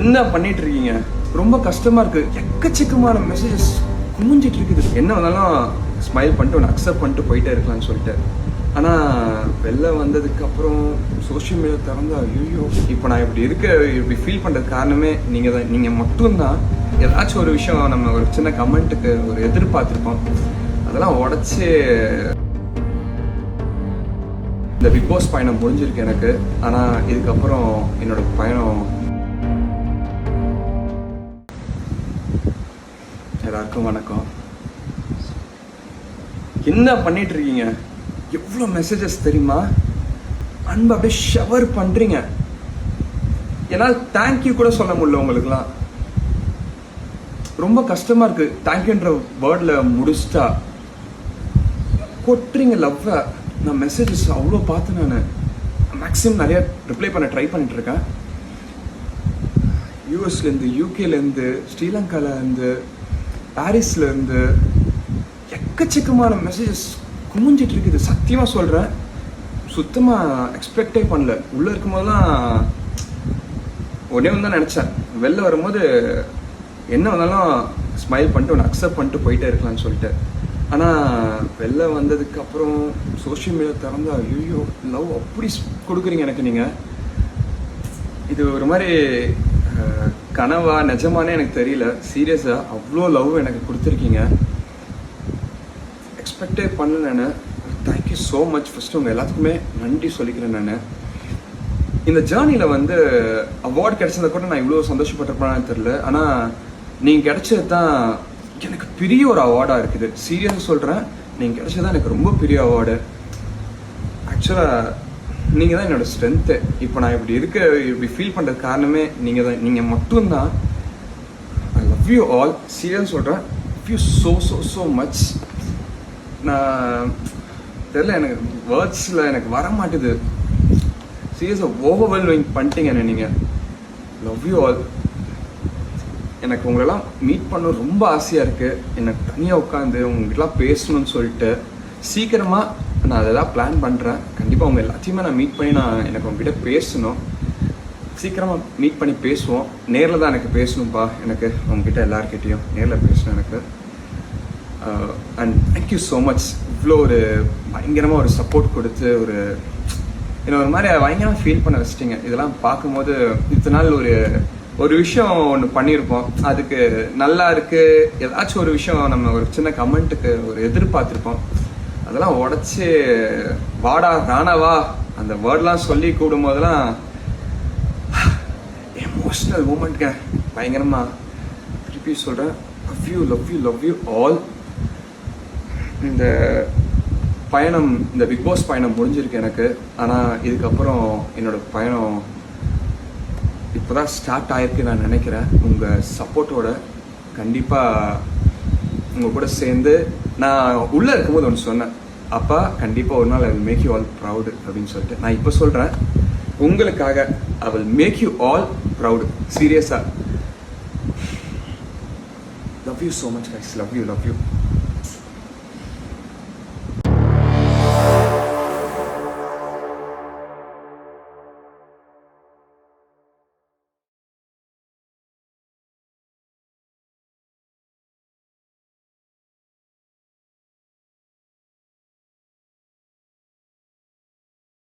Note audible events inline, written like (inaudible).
என்ன பண்ணிட்டு இருக்கீங்க ரொம்ப கஷ்டமா இருக்கு. எக்கச்சக்கமான மெசேஜஸ் குமிஞ்சிட்டு இருக்குது என்ன வந்தாலும் ஸ்மைல் பண்ணிட்டு ஒன்று அக்செப்ட் பண்ணிட்டு போயிட்டே இருக்கலாம்னு சொல்லிட்டு. ஆனால் வெளில வந்ததுக்கப்புறம் சோஷியல் மீடியா திறந்தா ஐயோ இப்போ நான் இப்படி இருக்க இப்படி ஃபீல் பண்ணுறது காரணமே நீங்கள் தான். நீங்கள் மட்டும்தான். ஏதாச்சும் ஒரு விஷயம் நம்ம ஒரு சின்ன கமெண்ட்டுக்கு ஒரு எதிர்பார்த்துருப்போம். அதெல்லாம் உடச்சி இந்த பிக் பாஸ் பயணம் முடிஞ்சிருக்கு எனக்கு. ஆனால் இதுக்கப்புறம் என்னோட பயணம் எல்லாருக்கும் வணக்கம். என்ன பண்ணிட்டு இருக்கீங்க எவ்வளோ மெசேஜஸ் தெரியுமா? அன்பு அப்படியே ஷவர் பண்ணுறீங்க என்னால் தேங்க்யூ கூட சொல்ல முடியல உங்களுக்குலாம் ரொம்ப கஷ்டமா இருக்கு. தேங்க்யூன்ற வேர்டில் முடிச்சிட்டா. கொட்டுறீங்க லவ்வை நான் மெசேஜஸ் அவ்வளோ பார்த்து நான். மேக்ஸிமம் நிறைய ரிப்ளை பண்ண ட்ரை பண்ணிட்டு இருக்கேன் யூஎஸ்லேருந்து யூகேலேருந்து ஸ்ரீலங்காலேருந்து பாரிஸ்லேருந்து எக்கச்சக்கமான மெசேஜஸ் குமிஞ்சிட்டு இருக்குது சத்தியமாக சொல்கிறேன் சுத்தமாக எக்ஸ்பெக்டே பண்ணல. உள்ளே இருக்கும்போதெல்லாம் உடனே ஒன்று தான் நினச்சேன். வெளில வரும்போது என்ன வந்தாலும் ஸ்மைல் பண்ணிட்டு ஒன்று அக்செப்ட் பண்ணிட்டு போயிட்டே இருக்கலாம்னு சொல்லிட்டு. ஆனால் வெளில வந்ததுக்கு அப்புறம் சோஷியல் மீடியா திறந்து ஐயோ லவ் அப்படி கொடுக்குறீங்க எனக்கு நீங்கள் இது ஒரு மாதிரி கனவா? நிஜமானே எனக்கு தெரியல. சீரியஸாக அவ்வளோ லவ் எனக்கு கொடுத்துருக்கீங்க. எக்ஸ்பெக்டே பண்ணல நான். தேங்க்யூ ஸோ மச் ஃபஸ்ட்டு உங்கள் எல்லாத்துக்குமே நன்றி சொல்லிக்கிறேன் நான். இந்த ஜேர்னியில் வந்து அவார்டு கிடைச்சதை கூட நான் இவ்வளோ சந்தோஷப்பட்டிருப்பேன்னு தெரில ஆனால் நீங்கள் கிடைச்சது தான் எனக்கு பெரிய ஒரு அவார்டாக இருக்குது. சீரியஸாக சொல்கிறேன் நீங்கள் கிடைச்சது தான் எனக்கு ரொம்ப பெரிய அவார்டு ஆக்சுவலாக நீங்கள் தான் என்னோடய ஸ்ட்ரென்த்து இப்போ நான் இப்படி இருக்க இப்படி ஃபீல் பண்ணுறது காரணமே நீங்கள் தான் நீங்கள் மட்டும்தான். I love you all serious சொல்கிறேன் love you so so so much நான் தெரில எனக்கு வேர்ட்ஸில் எனக்கு வர மாட்டுது சீரியஸாக ஓவர்வெல்மிங் பண்ணிட்டீங்க என்ன நீங்கள் லவ் யூ ஆல் எனக்கு உங்களெல்லாம் மீட் பண்ண ரொம்ப ஆசையாக இருக்குது எனக்கு தனியாக உட்காந்து உங்ககிட்டலாம் பேசணும்னு சொல்லிட்டு சீக்கிரமாக நான் அதெல்லாம் பிளான் பண்ணுறேன் கண்டிப்பாக உங்கள் எல்லாத்தையுமே நான் மீட் பண்ணி நான் எனக்கு உங்ககிட்ட பேசணும். சீக்கிரமாக மீட் பண்ணி பேசுவோம். நேரில் தான் எனக்கு பேசணும்ப்பா எனக்கு உங்ககிட்ட எல்லாருக்கிட்டேயும் நேரில் பேசணும் எனக்கு. அண்ட் தேங்க்யூ ஸோ மச் இவ்வளோ ஒரு பயங்கரமாக ஒரு சப்போர்ட் கொடுத்து ஒரு என்ன ஒரு மாதிரி பயங்கரமாக ஃபீல் பண்ண வச்சிட்டிங்க. இதெல்லாம் பார்க்கும்போது இத்தனை நாள் ஒரு ஒரு விஷயம் ஒன்று பண்ணியிருப்போம். அதுக்கு நல்லா இருக்குது ஏதாச்சும் ஒரு விஷயம் நம்ம ஒரு சின்ன கமெண்ட்டுக்கு ஒரு எதிர்பார்த்துருப்போம். அதெல்லாம் உடச்சி வாடா ராணவா அந்த வேர்ட்லாம் சொல்லி கூடும் போதெல்லாம் எமோஷ்னல் (sighs) மூமெண்ட்ங்க பயங்கரமா. திருப்பி சொல்கிறேன் love you love you love you all இந்த பயணம் இந்த பிக் பாஸ் பயணம் முடிஞ்சிருக்கு எனக்கு. ஆனால் இதுக்கப்புறம் என்னோட பயணம் இப்போ தான் ஸ்டார்ட் ஆயிருக்கு நான் நினைக்கிறேன். உங்கள் சப்போர்ட்டோட கண்டிப்பாக உங்கள் கூட சேர்ந்து நான் உள்ளே இருக்கும்போது ஒன்று சொன்னேன். அப்பா கண்டிப்பாக ஒரு நாள் I will make you all proud அப்படின்னு சொல்லிட்டு நான் இப்போ சொல்கிறேன் உங்களுக்காக I will make you all proud சீரியஸாக love you so much guys love you love you